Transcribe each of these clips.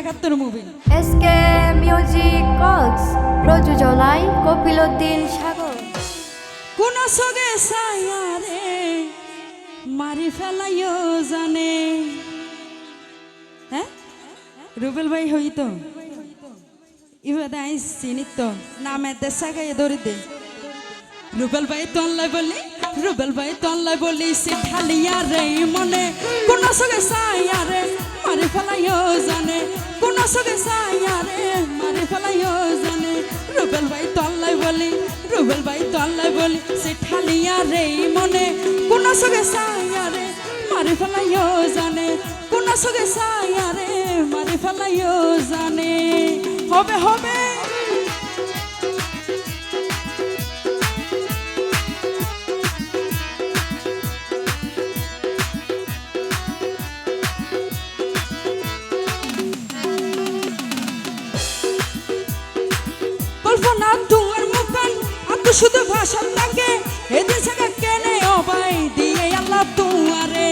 একাত্তর movie SK music Cox প্রযোজনায় কপিলউদ্দিন সাগর। কোন সগে সায়ারে মারি ফেলাইও জানে। হ্যাঁ? রুবেল ভাই হই তো ইবাদ আই চিনিত। নামে দেশা গায়ে দে। রুবেল ভাই তনলাই বলি রুবেল ভাই তনলাই বলি সে ঢালিয়া রে মনে। কোন সগে সায়ারে মারি ফেলাইও জানে। কোন সগে সায়ারে মারি ফেলাইও জানে। রুবেল ভাই তনলাই বলি, রুবেল ভাই তনলাই বলি, সে ঢালিয়া রে মনে। কোন সগে সায়ারে মারি ফেলাইও জানে। কোন সগে সায়ারে মারি ফেলাইও জানে। হবে হবে। শুধু ভাষা থাকে এদিন সাকা কেনে অবাই দিয়ে আল্লাহ তোমারে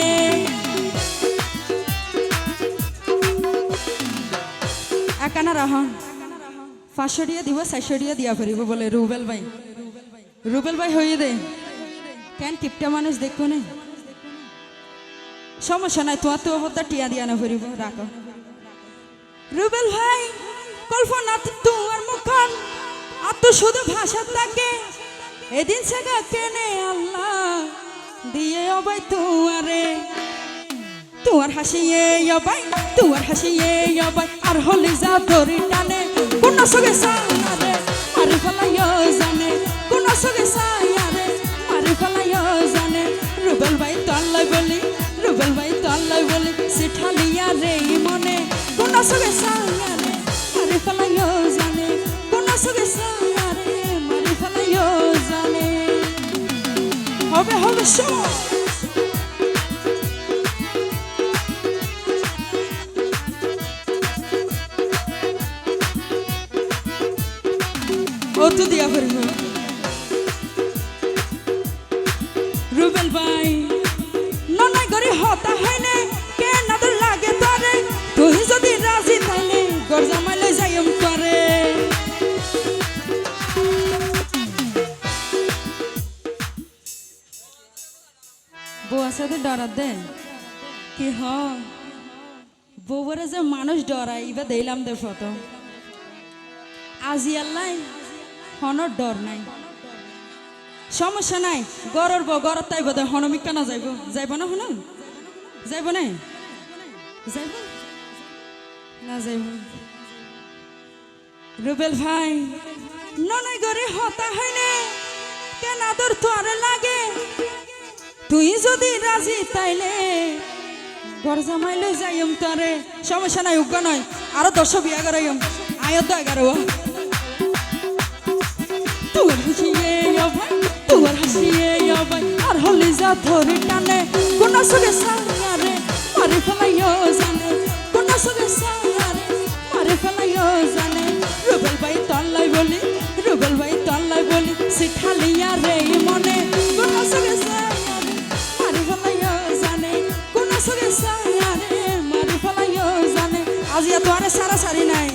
একানা রাহন। পাঁচশো দিব চারশো দিয়ে ফেরিব বলে রুবেল ভাই। রুবেল ভাই হইয়ে দে। কেন কিপটা মানুষ দেখো নে? সমস্যা নাই তোমার তো হত্যা টিয়া দিয়া না ফেরিব, রাখো। রুবেল ভাই কল্পনা তোমার মুখান আর তো শুধু ভাষা থাকে। এদিন সেগা কেনে আল্লাহ, দিয়ে অবাই তোমারে। তোমার হাসিয়ে অবাই, তোমার হাসিয়ে অবাই, আর হলে যা দড়ি টানে, কোন সগে সায়ারে মারি ফেলাইও জানে। কোন সগে সায়ারে মারি ফেলাইও জানে। রুবেল ভাই তল্লাই বলি, রুবেল ভাই তল্লাই বলি, সিঠালিয়া রে মনে। কোন সগে সায়ারে মারি ফেলাইও হবে হবে সব ও তো দিয়া ফেরব রুবেল ভাই ননাই গরি হতা হয়নে কে বউ আছে ডরার দে। কি হ? বউরে যে মানুষ ডরাই এবার দিলাম দে ফটো। আজি আল্লাহ হনর ডর নাই। সমস্যা নাই, গরর বউ, গরর তাই বোধ হনমিক কেন যাইব। যাইব না হন? যাইব না? যাইব? না যাইব। রুবেল ভাই, ননাই গরে হতা হইলে কেন আদর তোরে লাগে তুই যদি রাজি তাইলে ঘর জামাইলে যাইম তারে, সমস্যা নাই, উগ্র নয় আরও দশ বিয়া করাইম এগারো। তোর হাসিয়ে ভাই আর হলি যা ধরে টানে, কোন সগে সায়ারে মারে ফেলাইও জানে। কোন সগে সায়ারে মারে ফেলাইও জানে। রুবেল ভাই তল্লাই বলি, রুবেল ভাই তল্লাই বলি শিখালিয়া রে মনে। এত আরে নাই।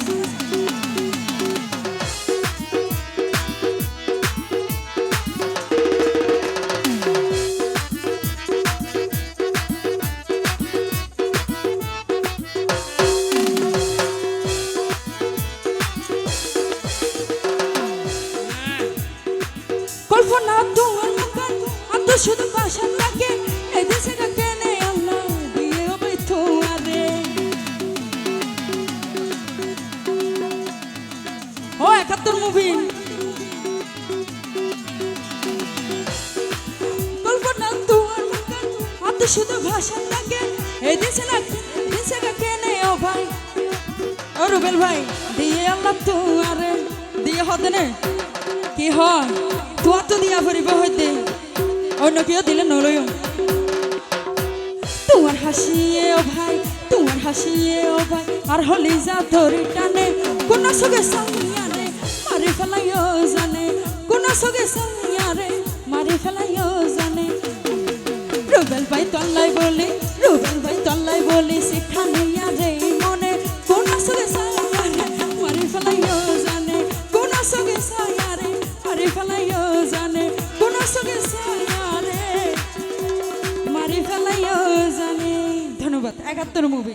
কল্পনা আত শুধু বাসা থাকে। একাত্তর মুভি কল্পনা তোমার আত শুধু ভাষা থাকে। এই দেশে না, দেশে কেনে ও ভাই? ও ভাই, দিয়ে আল্লাহ তোমারে। দিয়ে হতে নে। কি হয়? তোমার তো দিয়া ফুরিব হইতে। অন্য কেউ দিলে নলয় তোমার হাসিয়ে ও ভাই, তোমার হাসিয়ে ও ভাই। আর হলি যা ধরে টানে, কোন সগে সামিয়ারে মারি ফেলাইও জানে, কোন সঙ্গে সঙ্গে মারি ফেলাইও জানে। রুবেল ভাই তল্লাই বলি, রুবেল ভাই তল্লাই বলি শিক্ষা নিয়া রে মনে, কোন সঙ্গে সঙ্গে মারি ফেলাইও জানে। কোন সঙ্গে সঙ্গে মারি ফেলাইও জানে, কোন সঙ্গে সঙ্গে মারি ফেলাইও জানে। ধন্যবাদ, একাত্তর মুভি